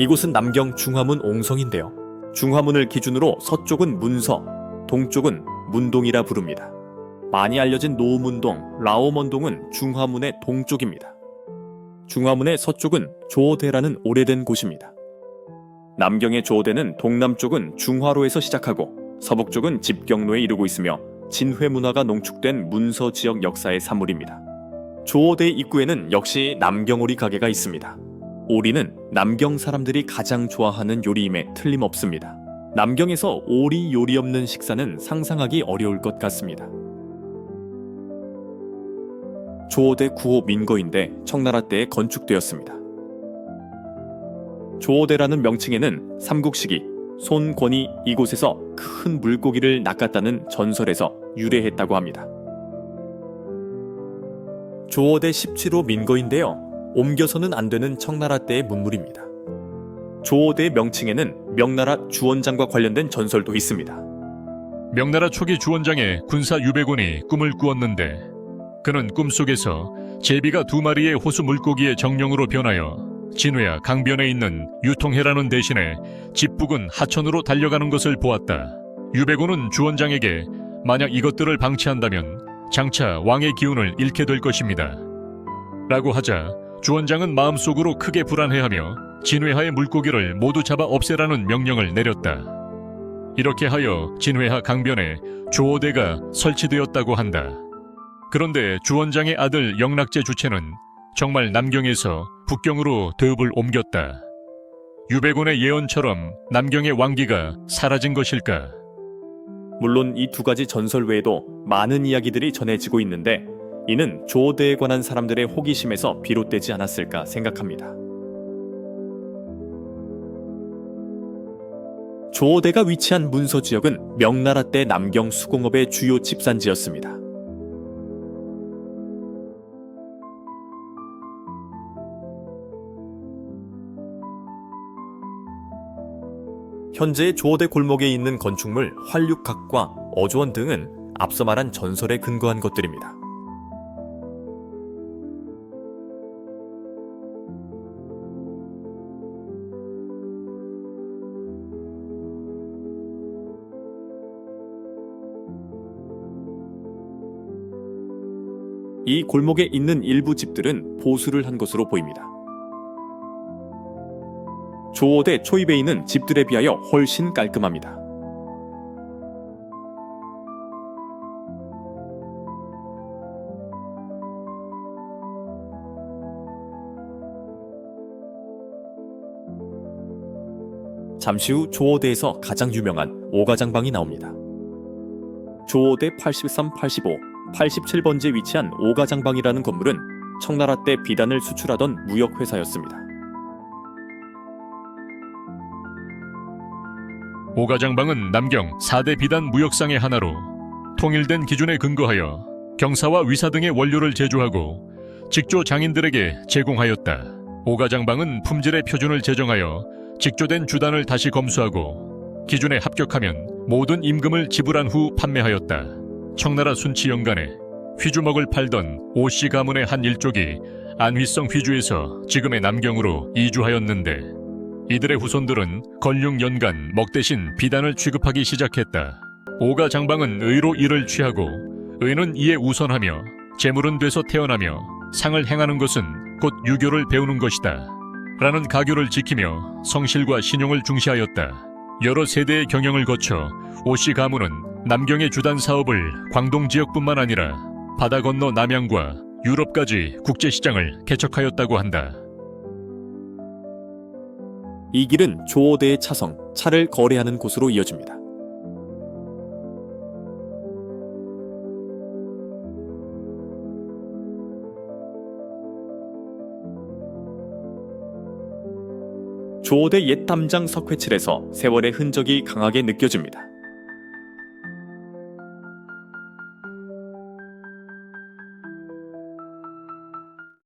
이곳은 남경 중화문 옹성인데요. 중화문을 기준으로 서쪽은 문서, 동쪽은 문동이라 부릅니다. 많이 알려진 노문동, 라오먼동은 중화문의 동쪽입니다. 중화문의 서쪽은 조대라는 오래된 곳입니다. 남경의 조대는 동남쪽은 중화로에서 시작하고 서북 쪽은 집경로에 이르고 있으며 진회 문화가 농축된 문서 지역 역사의 산물입니다. 조대 입구에는 역시 남경오리 가게가 있습니다. 오리는 남경 사람들이 가장 좋아하는 요리임에 틀림없습니다. 남경에서 오리 요리 없는 식사는 상상하기 어려울 것 같습니다. 조호대 9호 민거인데 청나라 때에 건축되었습니다. 조호대라는 명칭에는 삼국시기 손권이 이곳에서 큰 물고기를 낚았다는 전설에서 유래했다고 합니다. 조호대 17호 민거인데요. 옮겨서는 안 되는 청나라 때의 문물입니다. 조호대 명칭에는 명나라 주원장과 관련된 전설도 있습니다. 명나라 초기 주원장의 군사 유백원이 꿈을 꾸었는데 그는 꿈속에서 제비가 두 마리의 호수 물고기의 정령으로 변하여 진회야 강변에 있는 유통해라는 대신에 집북은 하천으로 달려가는 것을 보았다. 유백원은 주원장에게 만약 이것들을 방치한다면 장차 왕의 기운을 잃게 될 것입니다. 라고 하자 주원장은 마음속으로 크게 불안해하며 진회하의 물고기를 모두 잡아 없애라는 명령을 내렸다. 이렇게 하여 진회하 강변에 조호대가 설치되었다고 한다. 그런데 주원장의 아들 영락제 주체는 정말 남경에서 북경으로 대읍을 옮겼다. 유백원의 예언처럼 남경의 왕기가 사라진 것일까? 물론 이 두 가지 전설 외에도 많은 이야기들이 전해지고 있는데 이는 조호대에 관한 사람들의 호기심에서 비롯되지 않았을까 생각합니다. 조호대가 위치한 문서 지역은 명나라 때 남경 수공업의 주요 집산지였습니다. 현재 조호대 골목에 있는 건축물 활육각과 어조원 등은 앞서 말한 전설에 근거한 것들입니다. 이 골목에 있는 일부 집들은 보수를 한 것으로 보입니다. 조호대 초입에 있는 집들에 비하여 훨씬 깔끔합니다. 잠시 후 조호대에서 가장 유명한 오가장방이 나옵니다. 조호대 83, 85, 87번지에 위치한 오가장방이라는 건물은 청나라 때 비단을 수출하던 무역회사였습니다. 오가장방은 남경 4대 비단 무역상의 하나로 통일된 기준에 근거하여 경사와 위사 등의 원료를 제조하고 직조 장인들에게 제공하였다. 오가장방은 품질의 표준을 제정하여 직조된 주단을 다시 검수하고 기준에 합격하면 모든 임금을 지불한 후 판매하였다. 청나라 순치 연간에 휘주먹을 팔던 오씨 가문의 한 일족이 안휘성 휘주에서 지금의 남경으로 이주하였는데 이들의 후손들은 건륭 연간 먹 대신 비단을 취급하기 시작했다. 오가 장방은 의로 이를 취하고 의는 이에 우선하며 재물은 돼서 태어나며 상을 행하는 것은 곧 유교를 배우는 것이다. 라는 가교를 지키며 성실과 신용을 중시하였다. 여러 세대의 경영을 거쳐 오씨 가문은 남경의 주단 사업을 광동 지역뿐만 아니라 바다 건너 남양과 유럽까지 국제시장을 개척하였다고 한다. 이 길은 조호대의 차성, 차를 거래하는 곳으로 이어집니다. 조호대 옛 담장 석회칠에서 세월의 흔적이 강하게 느껴집니다.